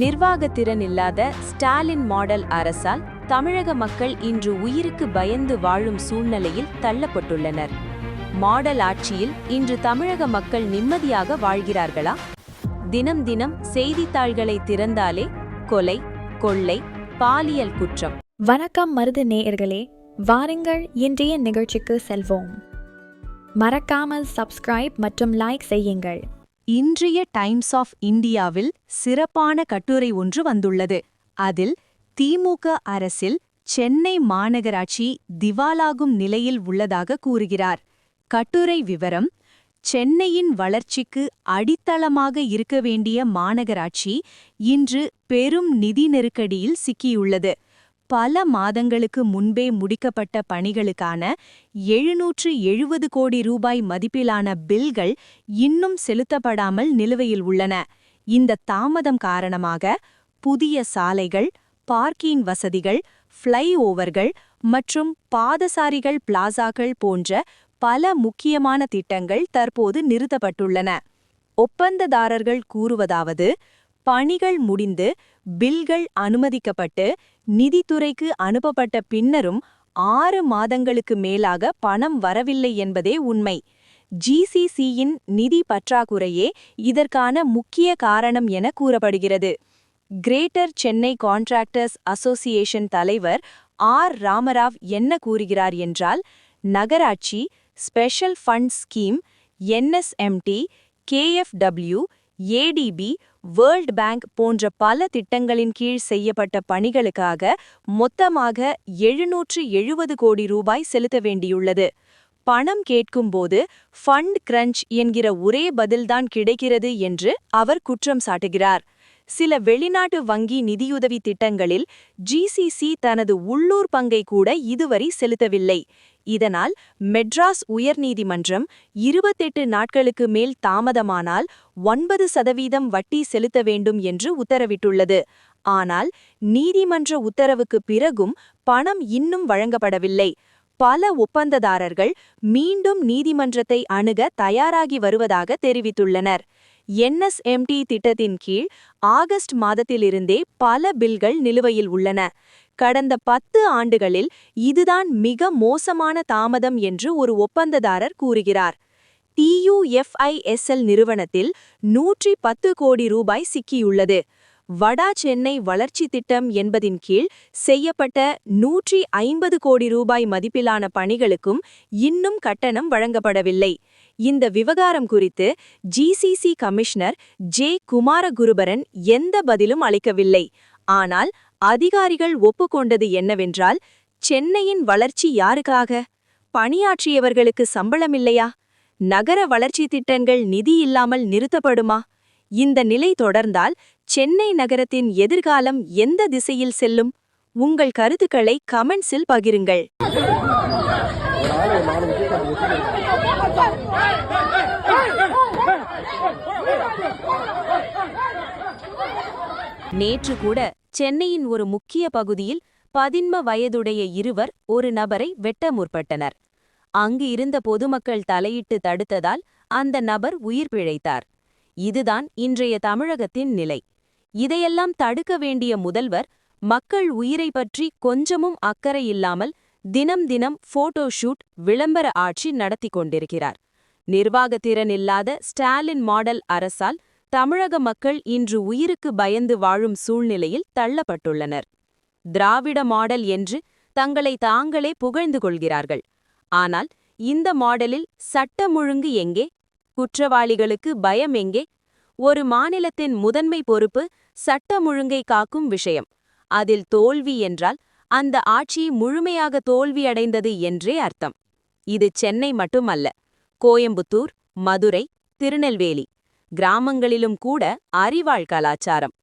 நிர்வாகத்திறன் இல்லாத ஸ்டாலின் மாடல் அரசால் தமிழக மக்கள் இன்று உயிருக்கு பயந்து வாழும் சூழ்நிலையில் தள்ளப்பட்டுள்ளனர். மாடல் ஆட்சியில் இன்று தமிழக மக்கள் நிம்மதியாக வாழ்கிறார்களா? தினம் தினம் செய்தித்தாள்களை திறந்தாலே கொலை கொள்ளை பாலியல் குற்றம். வணக்கம் மருது நேயர்களே வாருங்கள் இன்றைய நிகழ்ச்சிக்கு செல்வோம். மறக்காமல் சப்ஸ்கிரைப் மற்றும் லைக் செய்யுங்கள். இன்றைய டைம்ஸ் ஆஃப் இந்தியாவில் சிறப்பான கட்டுரை ஒன்று வந்துள்ளது. அதில் திமுக அரசில் சென்னை மாநகராட்சி திவாலாகும் நிலையில் உள்ளதாக கூறுகிறார். கட்டுரை விவரம் சென்னையின் வளர்ச்சிக்கு அடித்தளமாக இருக்க வேண்டிய மாநகராட்சி இன்று பெரும் நிதி நெருக்கடியில் சிக்கியுள்ளது. பல மாதங்களுக்கு முன்பே முடிக்கப்பட்ட பணிகளுக்கான எழுநூற்று எழுபது கோடி ரூபாய் மதிப்பிலான பில்கள் இன்னும் செலுத்தப்படாமல் நிலுவையில் உள்ளன. இந்த தாமதம் காரணமாக புதிய சாலைகள் பார்க்கிங் வசதிகள் ஃப்ளை ஓவர்கள் மற்றும் பாதசாரிகள் பிளாசாக்கள் போன்ற பல முக்கியமான திட்டங்கள் தற்போது நிறுத்தப்பட்டுள்ளன. ஒப்பந்ததாரர்கள் கூறுவதாவது பணிகள் முடிந்து பில்கள் அனுமதிக்கப்பட்டு நிதித்துறைக்கு அனுப்பப்பட்ட பின்னரும் ஆறு மாதங்களுக்கு மேலாக பணம் வரவில்லை என்பதே உண்மை. ஜிசிசியின் நிதி பற்றாக்குறையே இதற்கான முக்கிய காரணம் என கூறப்படுகிறது. கிரேட்டர் சென்னை கான்ட்ராக்டர்ஸ் அசோசியேஷன் தலைவர் ஆர். ராமராவ் என்ன கூறுகிறார் என்றால் நகராட்சி special fund scheme NSMT KFW ADB world bank போன்ற பல திட்டங்களின் கீழ் செய்யப்பட்ட பணிகளுக்காக மொத்தமாக எழுநூற்று எழுபது கோடி ரூபாய் செலுத்த வேண்டியுள்ளது. பணம் கேட்கும்போது ஃபண்ட் கிரன்ச் என்கிற ஒரே பதில்தான் கிடைக்கிறது என்று அவர் குற்றம் சாட்டுகிறார். சில வெளிநாட்டு வங்கி நிதியுதவி திட்டங்களில் ஜிசிசி தனது உள்ளூர் பங்கை கூட இதுவரை செலுத்தவில்லை. இதனால் மெட்ராஸ் உயர்நீதிமன்றம் இருபத்தெட்டு நாட்களுக்கு மேல் தாமதமானால் ஒன்பது சதவீதம் வட்டி செலுத்த வேண்டும் என்று உத்தரவிட்டுள்ளது. ஆனால் நீதிமன்ற உத்தரவுக்கு பிறகும் பணம் இன்னும் வழங்கப்படவில்லை. பல ஒப்பந்ததாரர்கள் மீண்டும் நீதிமன்றத்தை அணுக தயாராகி வருவதாக தெரிவித்துள்ளனர். என்எஸ்எம்டி திட்டத்தின் கீழ் ஆகஸ்ட் மாதத்திலிருந்தே பல பில்கள் நிலுவையில் உள்ளன. கடந்த பத்து ஆண்டுகளில் இதுதான் மிக மோசமான தாமதம் என்று ஒரு ஒப்பந்ததாரர் கூறுகிறார். டியுஎஃப்ஐஎஸ்எல் நிறுவனத்தில் நூற்றி பத்து கோடி ரூபாய் சிக்கியுள்ளது. வடா சென்னை வளர்ச்சி திட்டம் என்பதின் கீழ் செய்யப்பட்ட நூற்றி ஐம்பது கோடி ரூபாய் மதிப்பிலான பணிகளுக்கும் இன்னும் கட்டணம் வழங்கப்படவில்லை. இந்த விவகாரம் குறித்து ஜிசிசி கமிஷனர் ஜே குமாரகுருபரன் எந்த பதிலும் அளிக்கவில்லை. ஆனால் அதிகாரிகள் ஒப்புக்கொண்டது என்னவென்றால் சென்னையின் வளர்ச்சி யாருக்காக? பணியாற்றியவர்களுக்கு சம்பளமில்லையா நகர வளர்ச்சி திட்டங்கள் நிதி இல்லாமல் நிறுத்தப்படுமா? இந்த நிலை தொடர்ந்தால் சென்னை நகரத்தின் எதிர்காலம் எந்த திசையில் செல்லும்? உங்கள் கருத்துக்களை கமெண்ட்ஸில் பகிருங்கள். நேற்று கூட சென்னையின் ஒரு முக்கிய பகுதியில் பதின்ம வயதுடைய இருவர் ஒரு நபரை வெட்ட முற்பட்டனர். அங்கு இருந்த பொதுமக்கள் தலையிட்டு தடுத்ததால் அந்த நபர் உயிர் பிழைத்தார். இதுதான் இன்றைய தமிழகத்தின் நிலை. இதையெல்லாம் தடுக்க வேண்டிய முதல்வர் மக்கள் உயிரை பற்றி கொஞ்சமும் அக்கறை இல்லாமல் தினம் தினம் போட்டோ ஷூட் விளம்பர ஆட்சி நடத்தி கொண்டிருக்கிறார். நிர்வாகத்திறன் இல்லாத ஸ்டாலின் மாடல் அரசால் தமிழக மக்கள் இன்று உயிருக்கு பயந்து வாழும் சூழ்நிலையில் தள்ளப்பட்டுள்ளனர். திராவிட மாடல் என்று தங்களை தாங்களே புகழ்ந்து கொள்கிறார்கள். ஆனால் இந்த மாடலில் சட்டம் ஒழுங்கு எங்கே? குற்றவாளிகளுக்கு பயம் எங்கே? ஒரு மாநிலத்தின் முதன்மை பொறுப்பு சட்டம் ஒழுங்கை காக்கும் விஷயம். அதில் தோல்வி என்றால் அந்த ஆட்சி முழுமையாக தோல்வியடைந்தது என்றே அர்த்தம். இது சென்னை மட்டுமல்ல. கோயம்புத்தூர் மதுரை திருநெல்வேலி கிராமங்களிலும் கூட அறிவாள் கலாச்சாரம்.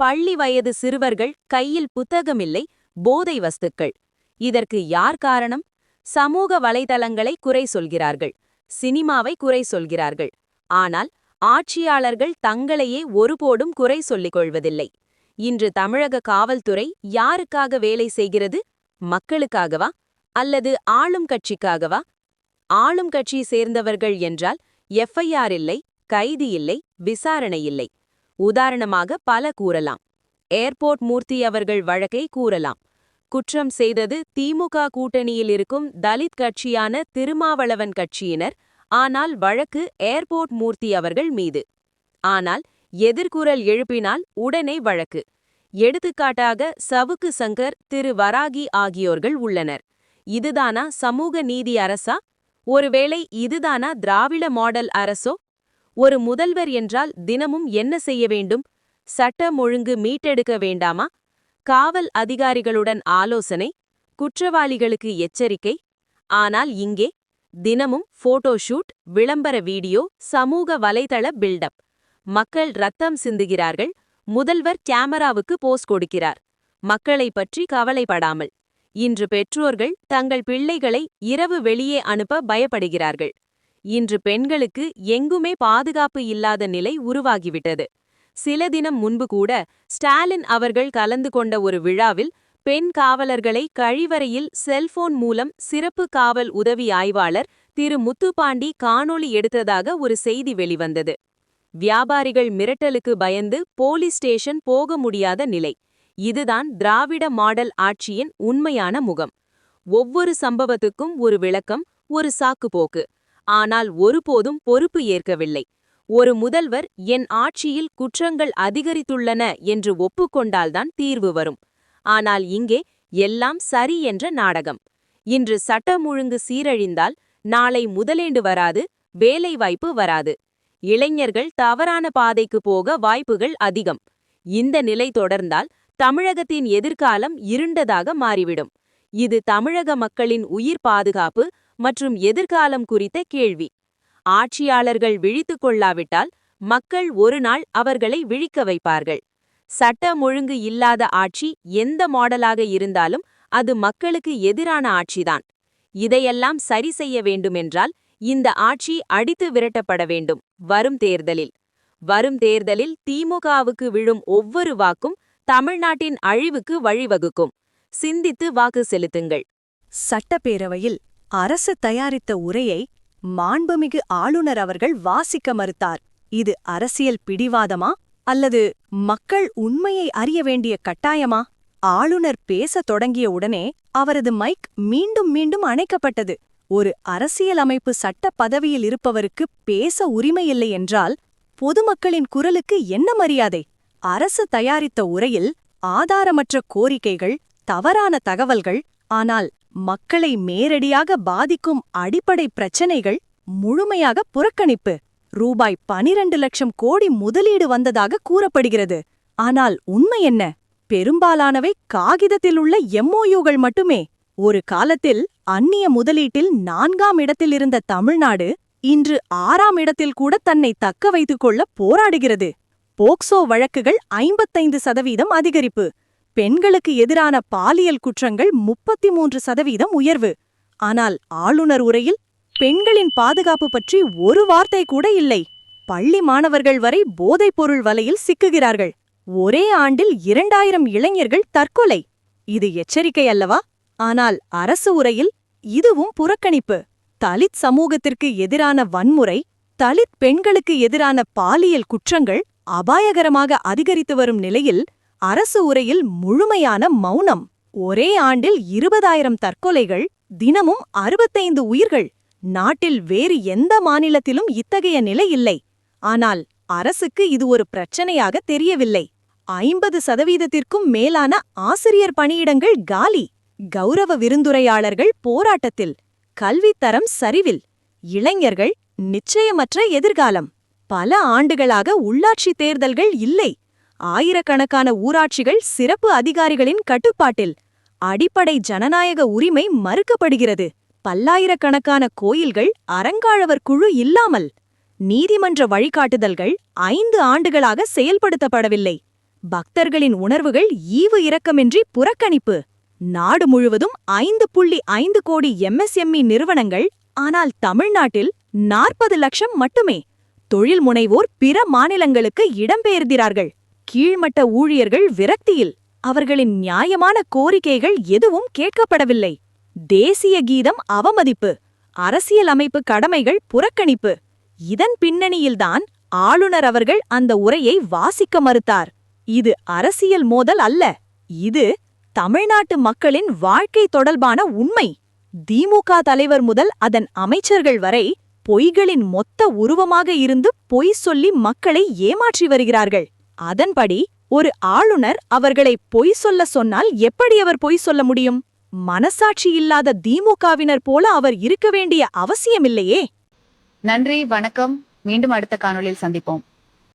பள்ளி வயது சிறுவர்கள் கையில் புத்தகமில்லை போதை வஸ்துக்கள். இதற்கு யார் காரணம்? சமூக வலைதளங்களை குறை சொல்கிறார்கள். சினிமாவை குறை சொல்கிறார்கள். ஆனால் ஆட்சியாளர்கள் தங்களையே ஒருபோடும் குறை சொல்லிக் கொள்வதில்லை. இன்று தமிழக காவல்துறை யாருக்காக வேலை செய்கிறது? மக்களுக்காகவா? அல்லது ஆளும் கட்சிக்காகவா? ஆளும் கட்சி சேர்ந்தவர்கள் என்றால் எஃப்ஐஆர் இல்லை கைது இல்லை விசாரணை இல்லை. உதாரணமாக பல கூறலாம். ஏர்போர்ட் மூர்த்தி அவர்கள் வழக்கை கூறலாம். குற்றம் செய்தது திமுக கூட்டணியில் இருக்கும் தலித் கட்சியான திருமாவளவன் கட்சியினர். ஆனால் வழக்கு ஏர்போர்ட் மூர்த்தி அவர்கள் மீது. ஆனால் எதிர்குரல் எழுப்பினால் உடனே வழக்கு. எடுத்துக்காட்டாக சவுக்கு சங்கர் திரு வராகி ஆகியோர்கள் உள்ளனர். இதுதானா சமூக நீதி அரசா? ஒருவேளை இதுதானா திராவிட மாடல் அரசோ? ஒரு முதல்வர் என்றால் தினமும் என்ன செய்ய வேண்டும்? சட்டம் ஒழுங்கு மீட்டெடுக்க வேண்டாமா? காவல் அதிகாரிகளுடன் ஆலோசனை குற்றவாளிகளுக்கு எச்சரிக்கை ஆனால் இங்கே தினமும் போட்டோஷூட் விளம்பர வீடியோ சமூக வலைதள பில்டப். மக்கள் ரத்தம் சிந்துகிறார்கள். முதல்வர் கேமராவுக்கு போஸ் கொடுக்கிறார். மக்களை பற்றி கவலைப்படாமல். இன்று பெற்றோர்கள் தங்கள் பிள்ளைகளை இரவு வெளியே அனுப்ப பயப்படுகிறார்கள். இன்று பெண்களுக்கு எங்குமே பாதுகாப்பு இல்லாத நிலை உருவாகிவிட்டது. சில தினம் முன்பு கூட ஸ்டாலின் அவர்கள் கலந்து கொண்ட ஒரு விழாவில் பெண் காவலர்களை கழிவறையில் செல்போன் மூலம் சிறப்பு காவல் உதவி ஆய்வாளர் திரு முத்துப்பாண்டி காணொளி எடுத்ததாக ஒரு செய்தி வெளிவந்தது. வியாபாரிகள் மிரட்டலுக்கு பயந்து போலீஸ் ஸ்டேஷன் போக முடியாத நிலை. இதுதான் திராவிட மாடல் ஆட்சியின் உண்மையான முகம். ஒவ்வொரு சம்பவத்துக்கும் ஒரு விளக்கம் ஒரு சாக்குப்போக்கு. ஆனால் ஒருபோதும் பொறுப்பு ஏற்கவில்லை. ஒரு முதல்வர் என் ஆட்சியில் குற்றங்கள் அதிகரித்துள்ளன என்று ஒப்புக்கொண்டால்தான் தீர்வு வரும். ஆனால் இங்கே எல்லாம் சரி என்ற நாடகம். இன்று சட்டம் ஒழுங்கு சீரழிந்தால் நாளை முதலேண்டு வராது வேலைவாய்ப்பு வராது. இளைஞர்கள் தவறான பாதைக்கு போக வாய்ப்புகள் அதிகம். இந்த நிலை தொடர்ந்தால் தமிழகத்தின் எதிர்காலம் இருண்டதாக மாறிவிடும். இது தமிழக மக்களின் உயிர் பாதுகாப்பு மற்றும் எதிர்காலம் குறித்த கேள்வி. ஆட்சியாளர்கள் விழித்துக் கொள்ளாவிட்டால் மக்கள் ஒரு நாள் அவர்களை விழிக்க வைப்பார்கள். சட்டம் ஒழுங்கு இல்லாத ஆட்சி எந்த மாடலாக இருந்தாலும் அது மக்களுக்கு எதிரான ஆட்சிதான். இதையெல்லாம் சரி செய்ய வேண்டுமென்றால் இந்த ஆட்சி அடித்து விரட்டப்பட வேண்டும். வரும் தேர்தலில். வரும் தேர்தலில் திமுகவுக்கு விழும் ஒவ்வொரு வாக்கும் தமிழ்நாட்டின் அழிவுக்கு வழிவகுக்கும். சிந்தித்து வாக்கு செலுத்துங்கள். சட்டப்பேரவையில் அரசு தயாரித்த உரையை மாண்புமிகு ஆளுநர் அவர்கள் வாசிக்க மறுத்தார். இது அரசியல் பிடிவாதமா? அல்லது மக்கள் உண்மையை அறிய வேண்டிய கட்டாயமா? ஆளுநர் பேசத் தொடங்கிய உடனே அவரது மைக் மீண்டும் மீண்டும் அணைக்கப்பட்டது. ஒரு அரசியலமைப்பு சட்ட பதவியில் இருப்பவருக்கு பேச உரிமையில்லை என்றால் பொதுமக்களின் குரலுக்கு என்ன மரியாதை? அரசு தயாரித்த உரையில் ஆதாரமற்ற கோரிக்கைகள் தவறான தகவல்கள் ஆனால் மக்களை நேரடியாக பாதிக்கும் அடிப்படை பிரச்சனைகள் முழுமையாக புறக்கணிப்பு. ரூபாய் பனிரண்டு லட்சம் கோடி முதலீடு வந்ததாக கூறப்படுகிறது. ஆனால் உண்மை என்ன? பெரும்பாலானவை காகிதத்தில் உள்ள எம்ஓயூகள் மட்டுமே. ஒரு காலத்தில் அந்நிய முதலீட்டில் நான்காம் இடத்தில் இருந்த தமிழ்நாடு இன்று ஆறாம் இடத்தில் கூட தன்னை தக்க வைத்துக் கொள்ள போராடுகிறது. போக்சோ வழக்குகள் ஐம்பத்தைந்து சதவீதம் அதிகரிப்பு. பெண்களுக்கு எதிரான பாலியல் குற்றங்கள் முப்பத்தி மூன்று சதவீதம் உயர்வு. ஆனால் ஆளுநர் உரையில் பெண்களின் பாதுகாப்பு பற்றி ஒரு வார்த்தை கூட இல்லை. பள்ளி மாணவர்கள் வரை போதைப்பொருள் வலையில் சிக்குகிறார்கள். ஒரே ஆண்டில் இரண்டாயிரம் இளைஞர்கள் தற்கொலை. இது எச்சரிக்கை அல்லவா? ஆனால் அரசு உரையில் இதுவும் புறக்கணிப்பு. தலித் சமூகத்திற்கு எதிரான வன்முறை தலித் பெண்களுக்கு எதிரான பாலியல் குற்றங்கள் அபாயகரமாக அதிகரித்து வரும் நிலையில் அரசு உரையில் முழுமையான மௌனம். ஒரே ஆண்டில் இருபதாயிரம் தற்கொலைகள் தினமும் அறுபத்தைந்து உயிர்கள். நாட்டில் வேறு எந்த மாநிலத்திலும் இத்தகைய நிலை இல்லை. ஆனால் அரசுக்கு இது ஒரு பிரச்சனையாக தெரியவில்லை. ஐம்பது சதவீதத்திற்கும் மேலான ஆசிரியர் பணியிடங்கள் காலி. கௌரவ விருந்துரையாளர்கள் போராட்டத்தில். கல்வித்தரம் சரிவில். இளைஞர்கள் நிச்சயமற்ற எதிர்காலம். பல ஆண்டுகளாக உள்ளாட்சி தேர்தல்கள் இல்லை. ஆயிரக்கணக்கான ஊராட்சிகள் சிறப்பு அதிகாரிகளின் கட்டுப்பாட்டில். அடிப்படை ஜனநாயக உரிமை மறுக்கப்படுகிறது. பல்லாயிரக்கணக்கான கோயில்கள் அறங்காழவர் குழு இல்லாமல். நீதிமன்ற வழிகாட்டுதல்கள் ஐந்து ஆண்டுகளாக செயல்படுத்தப்படவில்லை. பக்தர்களின் உணர்வுகள் ஈவு இரக்கமின்றி புறக்கணிப்பு. நாடு முழுவதும் ஐந்து புள்ளி ஐந்து கோடி எம்எஸ்எம்இ நிறுவனங்கள் ஆனால் தமிழ்நாட்டில் நாற்பது லட்சம் மட்டுமே. தொழில் முனைவோர் பிற மாநிலங்களுக்கு இடம்பெயர்கிறார்கள். கீழ்மட்ட ஊழியர்கள் விரக்தியில். அவர்களின் நியாயமான கோரிக்கைகள் எதுவும் கேட்கப்படவில்லை. தேசிய கீதம் அவமதிப்பு அரசியலமைப்பு கடமைகள் புறக்கணிப்பு. இதன் பின்னணியில்தான் ஆளுநர் அவர்கள் அந்த உரையை வாசிக்க மறுத்தார். இது அரசியல் மோதல் அல்ல இது தமிழ்நாட்டு மக்களின் வாழ்க்கை தொடர்பான உண்மை. திமுக தலைவர் முதல் அதன் அமைச்சர்கள் வரை பொய்களின் மொத்த உருவமாக இருந்து பொய் சொல்லி மக்களை ஏமாற்றி வருகிறார்கள். அதன்படி ஒரு ஆளுநர் அவர்களை பொய் சொல்ல சொன்னால் எப்படி அவர் பொய் சொல்ல முடியும்? மனசாட்சி இல்லாத திமுகவினர் போல அவர் இருக்க வேண்டிய அவசியமில்லையே. நன்றி வணக்கம். மீண்டும் அடுத்த காணொளியில் சந்திப்போம்.